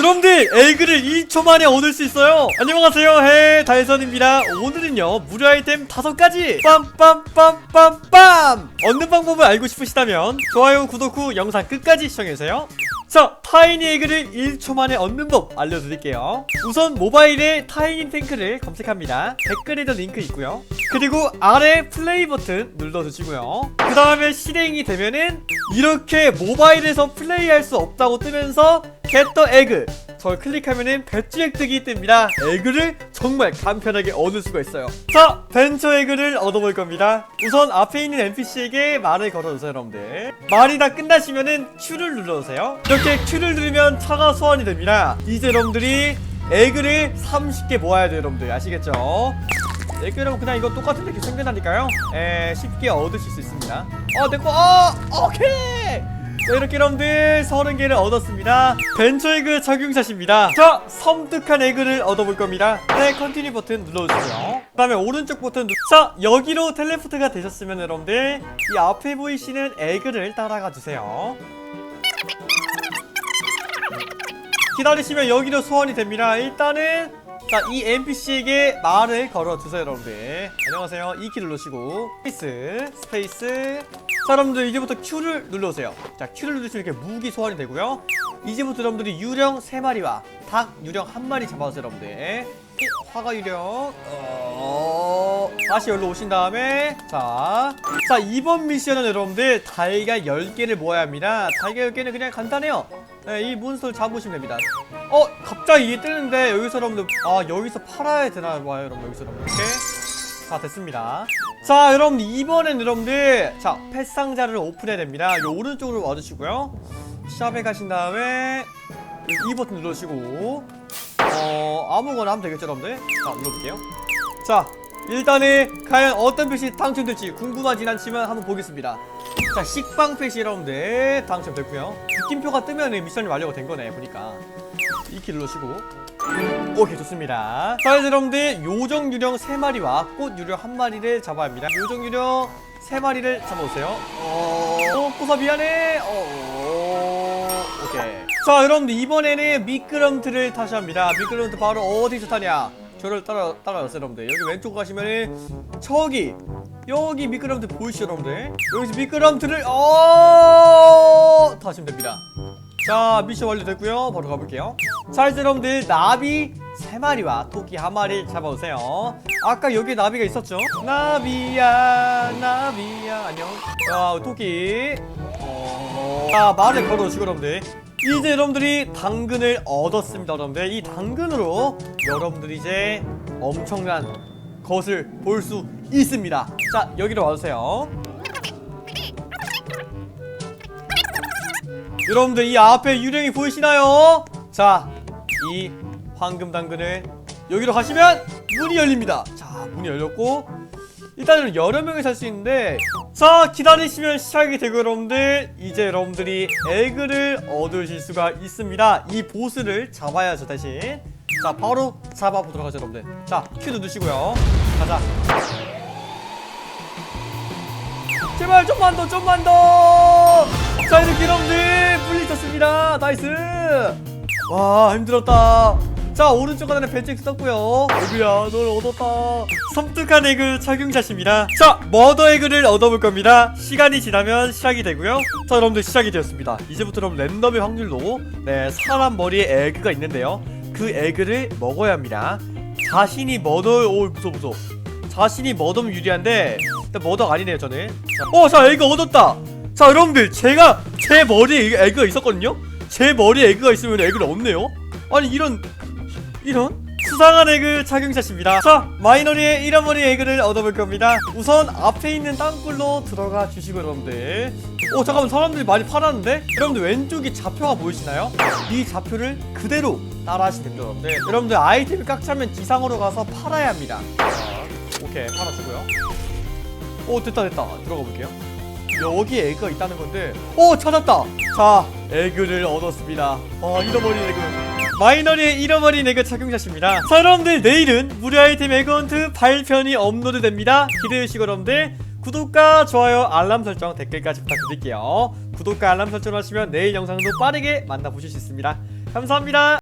여러분들 에그를 1초 만에 얻을 수 있어요. 안녕하세요. 해 달선입니다. 오늘은요 무료 아이템 5가지. 빰빰빰빰빰! 얻는 방법을 알고 싶으시다면 좋아요 구독 후 영상 끝까지 시청해주세요 자 타이니 에그를 1초 만에 얻는 법 알려드릴게요. 우선 모바일에 타이니 탱크를 검색합니다. 댓글에도 링크 있고요. 그리고 아래 플레이 버튼 눌러주시고요. 그 다음에 실행이 되면은 이렇게 모바일에서 플레이할 수 없다고 뜨면서 겟더 에그 저걸 클릭하면은 배지 획득이 뜹니다. 에그를 정말 간편하게 얻을 수가 있어요. 자 벤처 에그를 얻어볼 겁니다. 우선 앞에 있는 NPC에게 말을 걸어주세요 여러분들. 말이 다 끝나시면은 Q를 눌러주세요. 이렇게 Q를 누르면 차가 소환이 됩니다. 이제 여러분들이 에그를 30개 모아야 돼요 여러분들. 아시겠죠? 에그랑 그냥 이거 똑같은 데 이렇게 생겨나니까요. 에 쉽게 얻으실 수 있습니다. 어 내꺼 어 오케이 자 이렇게 여러분들 30개를 얻었습니다 벤처 에그 적용샷입니다 자 섬뜩한 에그를 얻어볼 겁니다 네 컨티뉴 버튼 눌러주세요 그 다음에 오른쪽 버튼 누... 자 여기로 텔레포트가 되셨으면 여러분들 이 앞에 보이시는 에그를 따라가 주세요 기다리시면 여기로 소환이 됩니다 일단은 자, 이 NPC에게 말을 걸어주세요, 여러분들. 안녕하세요. 이키 누르시고, 스페이스, 스페이스. 자, 여러분들, 이제부터 Q를 눌러주세요. 자, Q를 누르시면 이렇게 무기 소환이 되고요. 이제부터 여러분들이 유령 3마리와 닭 유령 1마리 잡아주세요, 여러분들. 화가 유령, 어... 다시 여기로 오신 다음에, 자. 자, 이번 미션은 여러분들, 달걀 10개를 모아야 합니다. 달걀 10개는 그냥 간단해요. 네, 이 몬스터를 잡으시면 됩니다. 어 갑자기 이게 뜨는데 여기서 여러분들 아 여기서 팔아야 되나 봐요 여러분 여기서 여러분 이렇게 자 됐습니다 자 여러분 이번엔 여러분들 자 펫상자를 오픈해야 됩니다. 요 오른쪽으로 와주시고요. 샵에 가신 다음에 이 버튼 누르시고 어 아무거나 하면 되겠죠 여러분들? 자 눌러볼게요. 자 일단은 과연 어떤 펫이 당첨될지 궁금하진 않지만 한번 보겠습니다 자 식빵 펫이 여러분들. 당첨됐고요. 느낌표가 뜨면 미션이 완료가 된 거네 보니까. 이 키를 넣으시고. 오케이 좋습니다. 자 여러분들 요정 유령 3마리와 꽃 유령 1마리를 잡아야 합니다. 요정 유령 3마리를 잡아오세요. 어... 꼬사 미안해. 어... 오케이. 자 여러분들 이번에는 미끄럼틀을 타셔야 합니다. 미끄럼틀 바로 어디서 타냐? 저를 따라 따라가세요 여러분들. 여기 왼쪽 가시면은 저기 여기 미끄럼틀 보이시죠 여러분들? 여기서 미끄럼틀을 어 타시면 됩니다. 자 미션 완료됐고요. 바로 가볼게요. 자 이제 여러분들 나비 3마리와 토끼 1마리 잡아오세요. 아까 여기 나비가 있었죠? 나비야 나비야. 안녕. 자 토끼. 어... 자 말을 걸어주시고 여러분들. 이제 여러분들이 당근을 얻었습니다 여러분들. 이 당근으로 여러분들이 이제 엄청난 것을 볼 수 있습니다 자 여기로 와주세요 여러분들 이 앞에 유령이 보이시나요? 자, 이 황금 당근을 여기로 가시면 문이 열립니다. 자, 문이 열렸고 일단은 여러 명이 살 수 있는데 자, 기다리시면 시작이 되고 여러분들 이제 여러분들이 에그를 얻으실 수가 있습니다. 이 보스를 잡아야죠, 대신. 자, 바로 잡아보도록 하죠, 여러분들. 자, 큐 누르시고요. 가자. 제발 좀만 더 좀만 더! 자 이렇게 여러분들 물리쳤습니다. 나이스! 와 힘들었다. 자 오른쪽 하단에 벤치 썼고요. 에그야 널 얻었다. 섬뜩한 에그 착용샷입니다. 자 머더 에그를 얻어볼 겁니다. 시간이 지나면 시작이 되고요. 자 여러분들 시작이 되었습니다. 이제부터 여러분 랜덤의 확률로 네 사람 머리에 에그가 있는데요 그 에그를 먹어야 합니다. 자신이 머더 오 무서워 무서워. 자신이 머더면 유리한데 일단 머더가 아니네요 저는. 어자 에그 얻었다. 자 여러분들 제가 제 머리에 이 에그가 있었거든요? 제 머리에 에그가 있으면 에그를 얻네요? 아니 이런 이런 수상한 에그 착용샷입니다. 자 마이너리의 이런 머리 에그를 얻어볼 겁니다. 우선 앞에 있는 땅굴로 들어가 주시고 여러분들 오 잠깐만 사람들이 많이 팔았는데? 여러분들 왼쪽이 좌표가 보이시나요? 이 좌표를 그대로 따라 하시면 됩니다 여러분들. 아이템이 꽉 차면 지상으로 가서 팔아야 합니다. 자, 오케이 팔아주고요. 오 됐다 됐다. 들어가 볼게요. 여기 에그가 있다는 건데 오 찾았다. 자 에그를 얻었습니다. 어 잃어버린 에그. 마이너리의 잃어버린 에그 착용샷입니다. 자 여러분들 내일은 무료 아이템 에그헌트 발편이 업로드됩니다. 기대해주시고 여러분들 구독과 좋아요 알람 설정 댓글까지 부탁드릴게요. 구독과 알람 설정 하시면 내일 영상도 빠르게 만나보실 수 있습니다. 감사합니다